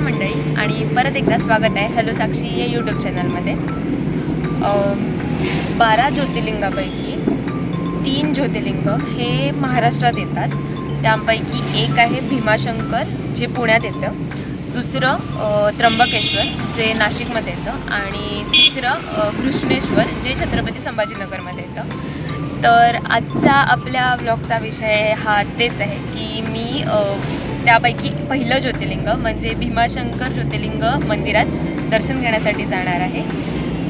नमस्कार मंडळी आणि परत एकदा स्वागत आहे हॅलो साक्षी या यूट्यूब चॅनलमध्ये बारा ज्योतिर्लिंगापैकी तीन ज्योतिर्लिंग हे महाराष्ट्रात येतात. त्यापैकी एक आहे भीमाशंकर जे पुण्यात येतं. दुसरं त्र्यंबकेश्वर जे नाशिकमध्ये येतं. आणि तिसरं कृष्णेश्वर जे छत्रपती संभाजीनगरमध्ये येतं. तर आजचा आपल्या ब्लॉगचा विषय हा तेच आहे की मी त्यापैकी पहिलं ज्योतिर्लिंग म्हणजे भीमाशंकर ज्योतिर्लिंग मंदिरात दर्शन घेण्यासाठी जाणार आहे.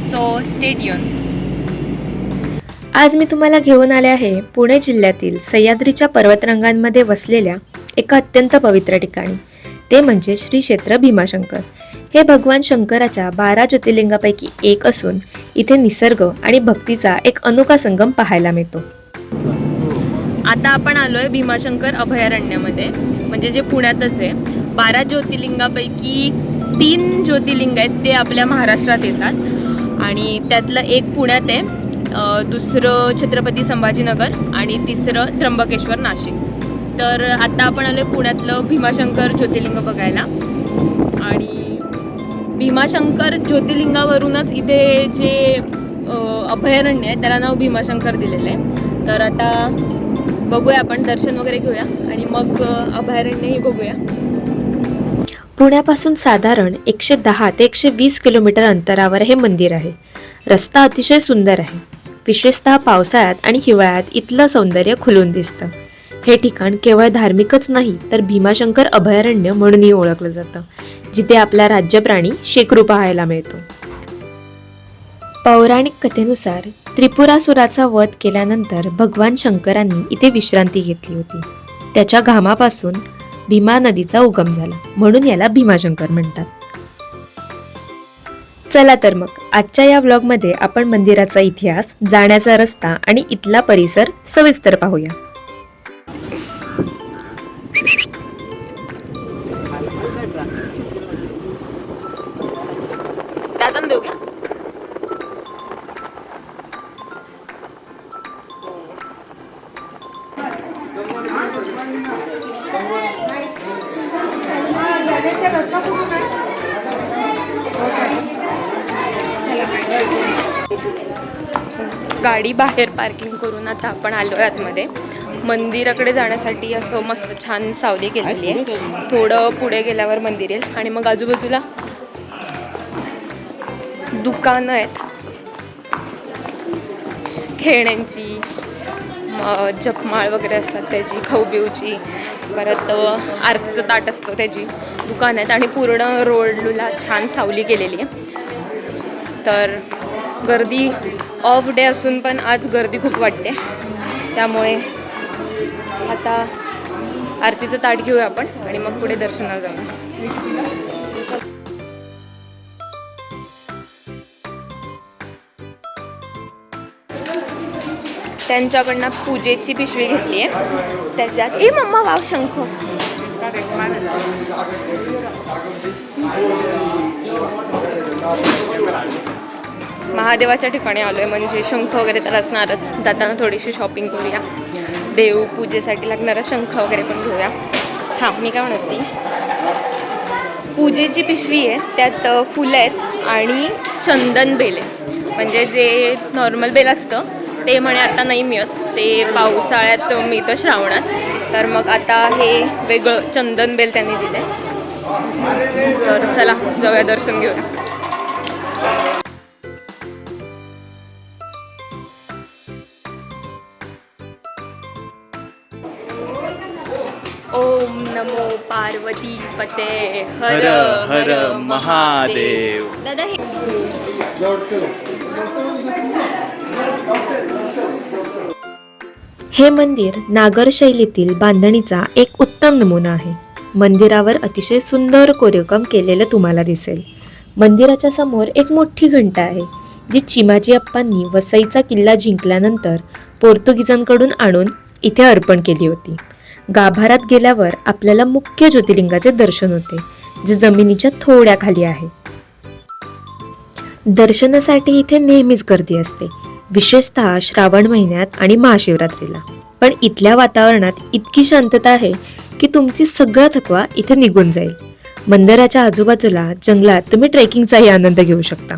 सो स्टेट आज मी तुम्हाला घेऊन आले आहे पुणे जिल्ह्यातील सह्याद्रीच्या पर्वतरंगांमध्ये वसलेल्या एका अत्यंत पवित्र ठिकाणी. ते म्हणजे श्री क्षेत्र भीमाशंकर. हे भगवान शंकराच्या बारा ज्योतिर्लिंगापैकी एक असून इथे निसर्ग आणि भक्तीचा एक अनोखा संगम पाहायला मिळतो. आता आपण आलो आहे भीमाशंकर अभयारण्यामध्ये म्हणजे जे पुण्यातच आहे. बारा ज्योतिर्लिंगापैकी तीन ज्योतिर्लिंग आहेत ते आपल्या महाराष्ट्रात येतात. आणि त्यातलं एक पुण्यात आहे दुसरं छत्रपती संभाजीनगर आणि तिसरं त्र्यंबकेश्वर नाशिक. तर आता आपण आलो आहे पुण्यातलं भीमाशंकर ज्योतिर्लिंग बघायला. आणि भीमाशंकर ज्योतिर्लिंगावरूनच इथे जे अभयारण्य आहे त्याला नाव भीमाशंकर दिलेलं आहे. तर आता बघूया आपण दर्शन वगैरे घेऊया आणि मग अभयारण्यही बघूया. पुण्यापासून साधारण एकशे दहा ते एकशे वीस किलोमीटर अंतरावर हे मंदिर आहे. रस्ता अतिशय सुंदर आहे. विशेषतः पावसाळ्यात आणि हिवाळ्यात इथलं सौंदर्य खुलून दिसतं. हे ठिकाण केवळ धार्मिकच नाही तर भीमाशंकर अभयारण्य म्हणूनही ओळखलं जातं जिथे आपला राज्यप्राणी शेकरू पाहायला मिळतो. पौराणिक कथेनुसार त्रिपुरासुराचा वध केल्यानंतर भगवान शंकरांनी इथे विश्रांती घेतली होती. त्याच्या घामापासून भीमा नदीचा उगम झाला म्हणून याला भीमाशंकर म्हणतात. चला तर मग आजच्या या व्लॉगमध्ये आपण मंदिराचा इतिहास जाण्याचा रस्ता आणि इथला परिसर सविस्तर पाहूया. गाडी बाहेर पार्किंग करून आता आपण आलो आहे आतमध्ये. मंदिराकडे जाण्यासाठी असं मस्त छान सावली केलेली आहे. थोडं पुढे गेल्यावर मंदिर येईल. आणि मग आजूबाजूला दुकानं आहेत. खेळण्यांची जपमाळ वगैरे असतात त्याची खाऊबिऊची परत आरतीचं ताट असतो त्याची. दुकान आहेत. आणि पूर्ण रोडला छान सावली केलेली आहे. तर गर्दी ऑफ डे असून पण आज गर्दी खूप वाटते. त्यामुळे आता आरतीचं ताट घेऊया आपण आणि मग पुढे दर्शनाला जाऊ. त्यांच्याकडनं पूजेची पिशवी घेतली आहे. त्याच्यात ए मम्मा वाव शंख. महादेवाच्या ठिकाणी आलो आहे म्हणजे शंख वगैरे तर असणारच. जाताना थोडीशी शॉपिंग करूया. देव पूजेसाठी लागणारा शंख वगैरे पण घेऊया. हां मी काय म्हणत? होती पूजेची पिशवी आहे त्यात फुलं आहेत आणि चंदन बेल आहे. म्हणजे जे नॉर्मल बेल असतं ते म्हणे आता नाही मिळत. ते पावसाळ्यात मिळतं श्रावणात. तर मग आता हे वेगळं चंदन बेल त्यांनी दिलं आहे तर चला जाऊया दर्शन घेऊया. ओम नमो पार्वती पते हर हर महादेव. दादा हे हे मंदिर नागर शैलीतील बांधणीचा एक उत्तम नमुना आहे. मंदिरावर अतिशय सुंदर कोरीवकाम केलेलं तुम्हाला दिसेल. मंदिराच्या समोर एक मोठी घंटा आहे जी चिमाजी अप्पांनी वसईचा किल्ला जिंकल्यानंतर पोर्तुगीजांकडून आणून इथे अर्पण केली होती. गाभारात गेल्यावर आपल्याला मुख्य ज्योतिर्लिंगाचे दर्शन होते जे जमिनीच्या थोड्या खाली आहे. दर्शनासाठी इथे नेहमीच गर्दी असते विशेषतः श्रावण महिन्यात आणि महाशिवरात्रीला. पण इथल्या वातावरणात इतकी शांतता आहे की तुमची सगळा थकवा इथे निघून जाईल. मंदिराच्या आजूबाजूला जंगलात तुम्ही ट्रेकिंगचाही आनंद घेऊ शकता.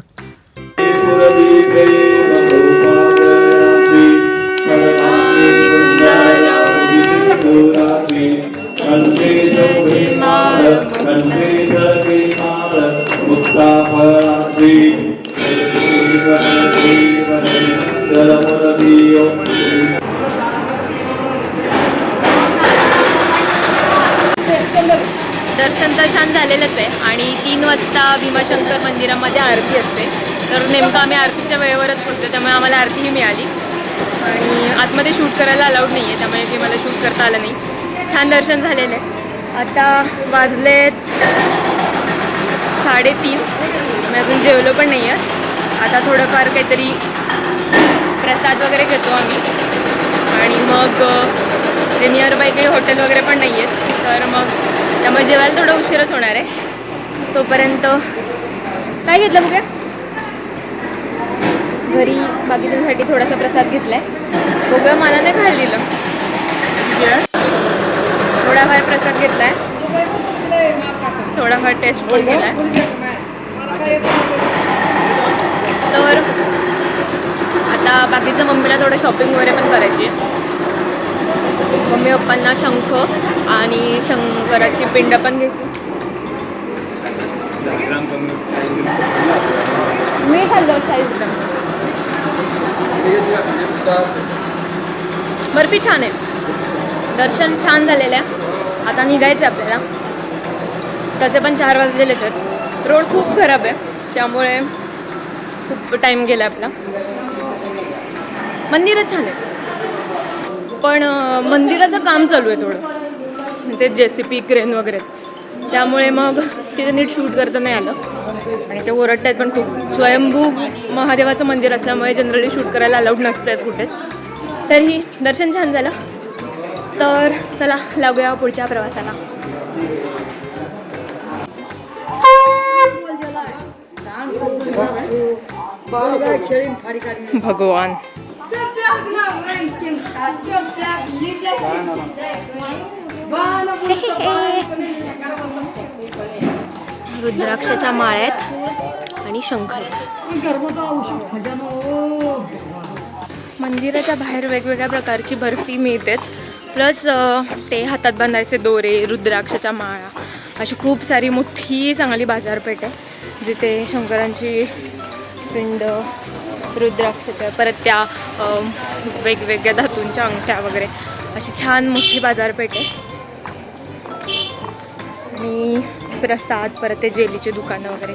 दर्शन तर छान झालेलंच आहे आणि तीन वाजता भीमाशंकर मंदिरामध्ये आरती असते. तर नेमकं आम्ही आरतीच्या वेळेवरच पोहोचतो त्यामुळे आम्हाला आरतीही मिळाली. आणि आतमध्ये शूट करायला अलाउड नाही आहे त्यामुळे ते मला शूट करता आलं नाही. छान दर्शन झालेलं आहे. आता वाजलेत साडेतीन. मी अजून जेवलो पण नाही आहे आता थोडंफार काहीतरी प्रसाद वगैरे घेतो आम्ही. आणि मग ते नियरबाय काही हॉटेल वगैरे पण नाही आहेत तर मग त्यामुळे जेवायला थोडं उशीरच होणार आहे. तोपर्यंत काय घेतलं बघा घरी बाकीच्यांसाठी थोडासा प्रसाद घेतलाय. बघूया मला नाही खाल्लेलं. थोडाफार प्रसाद घेतलाय. थोडाफार टेस्ट पण केलाय तर आता बाकीचं मम्मीला थोडं शॉपिंग वगैरे पण करायची आहे मम्मी पप्पांना शंख आणि शंकराची पिंड पण घेतली मी खाल्लं ग्राम बर्फी छान आहे. दर्शन छान झालेलं आहे. आता निघायचं आहे आपल्याला. तसे पण चार वाजलेलेच आहेत रोड खूप खराब आहे. त्यामुळे खूप टाईम गेला आपला. मंदिरच छान आहे पण मंदिराचं काम चालू आहे थोडं. ते जे सी पी क्रेन वगैरे. त्यामुळे मग तिथे नीट शूट करता नाही आलं. आणि ते ओरडत आहेत पण खूप. स्वयंभू महादेवाचं मंदिर असल्यामुळे जनरली शूट करायला अलाउड नसतं आहेत कुठेच तरीही दर्शन छान झालं. तर चला लागूया पुढच्या प्रवासाला. भगवान. रुद्राक्षाच्या माळ्यात आणि शंख. आहेत मंदिराच्या बाहेर वेगवेगळ्या प्रकारची बर्फी मिळतेच. प्लस ते हातात बांधायचे दोरे रुद्राक्षाच्या माळा. अशी खूप सारी मोठी चांगली बाजारपेठ आहे जिथे शंकरांची पिंड रुद्राक्षाच्या परत त्या वेगवेगळ्या धातूंच्या अंगठ्या वगैरे. अशी छान मोठी बाजारपेठ आहे. आणि प्रसाद परत ते जेलीचे दुकानं वगैरे.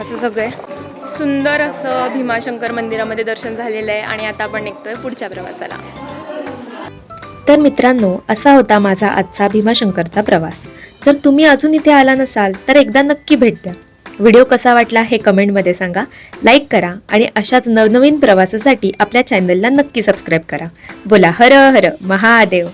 असं सगळं आहे. सुंदर असं भीमाशंकर मंदिरामध्ये दर्शन झालेलं आहे आणि आता आपण निघतोय पुढच्या प्रवासाला. तर मित्रांनो असा होता माझा आजचा भीमाशंकरचा प्रवास. जर तुम्ही अजून इथे आला नसाल तर एकदा नक्की भेट द्या. व्हिडिओ कसा वाटला हे कमेंटमध्ये सांगा. लाईक करा आणि अशाच नवनवीन प्रवासासाठी आपल्या चॅनलला नक्की सबस्क्राईब करा. बोला हर हर महादेव.